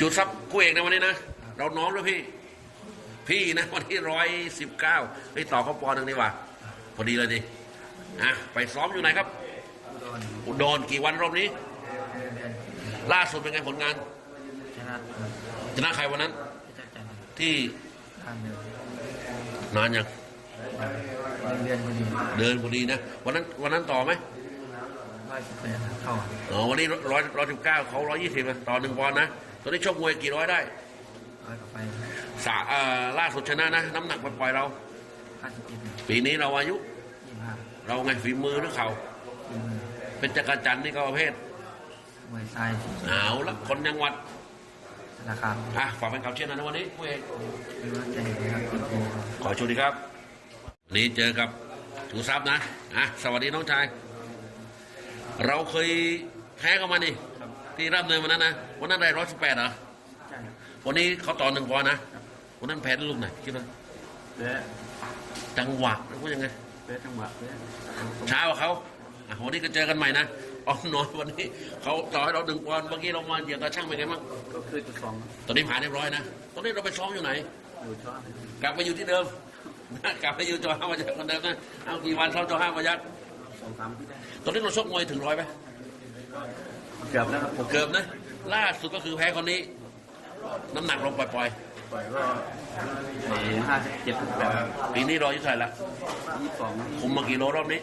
จุดซับคู่เอกในวันนี้นะ เราน้องด้วยพี่ พี่นะวันที่ร้อยสิบเก้าไปต่อเขาปอนด์หนึ่งดีกว่า พอดีเลยดิอะไปซ้อมอยู่ไหนครับโดนอุดรกี่วันรอบนี้เดือนล่าสุดเป็นไงผลงาน ชนะชนะใครวันนั้นพิจักจันทร์ที่ข้ามเดือนนานยังเดือนพอดีเดินพอดีนะ วันนั้นวันนั้นต่อไหมร้อยสิบแปดเข้าอ๋อวันนี้ร้อยร้อยสิบเก้าเขาร้อยยี่สิบต่อหนึ่งปอนด์นะ ตอนนี้ชกมวยกี่ร้อยได้ร้อยกว่าไปสาเอ่อล่าสุดชนะนะ น้ำหนักปล่อยๆเรา ห้าสิบเอ็ดปีนี้เราอายุยี่ห้าเราไงฝีมือหรือเข่าสี่หมื่นเป็นจักรจันทร์นี่ก็ประเภทมวยทรายเอาละคนจังหวัดราคาอะฝากเป็นคำเชื่อนะวันนี้ผู้เอกเป็นว่าใจดีครับติดโบขอชูดีครับวันนี้เจอกับถูทรัพย์นะอะสวัสดีน้องชาย เราเคยแพ้เข้ามานี่ ที่รับเนินวันนั้นนะวันนั้นได้ร้อยสิบแปดเหรอใช่ครับวันนี้เขาต่อหนึ่งปอนด์นะวันนั้นแพ้ด้วยลูกไหนคิดว่าเป๊ะจังหวะหรือว่ายังไงเป๊ะจังหวะเป๊ะช้ากว่าเขาอะวันนี้ก็เจอกันใหม่นะอ๋อน้อยวันนี้เขาต่อให้เราหนึ่งปอนด์เมื่อกี้เรามาเหยียบตาช่างเป็นไงบ้างก็คือจุดสองตอนนี้ผ่านเรียบร้อยนะตอนนี้เราไปซ้อมอยู่ไหน อยู่ชอบกลับไปอยู่ที่เดิม กลับไปอยู่จอห้าพยักคนเดิมนะเอากี่วันซ้อมจอห้าพยักสองสามที่ได้ตอนนี้เราชกมวยถึงร้อยไหม เกือบแล้วครับผมเกือบนะ ล่าสุดก็คือแพ้คนนี้ น้ำหนักลงปล่อยปล่อยก็ห้าสิบเจ็ดแปดๆ ปีนี้รออยู่เท่าไหร่ละยี่สิบสองคุมมากี่โลรอบนี้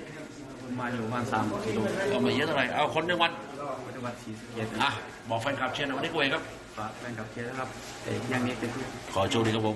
มาอยู่ประมาณสามกิโลก็ไม่เยอะเท่าไหร่เอาคนจังหวัดปัจจุบันสี่สิบเจ็ดอะบอกแฟนคลับเชียร์หนะวันนี้กูเองครับ ฝากแฟนคลับเชียร์นะครับแต่ยังนี้เป็นที่ ขอโชคดีครับผม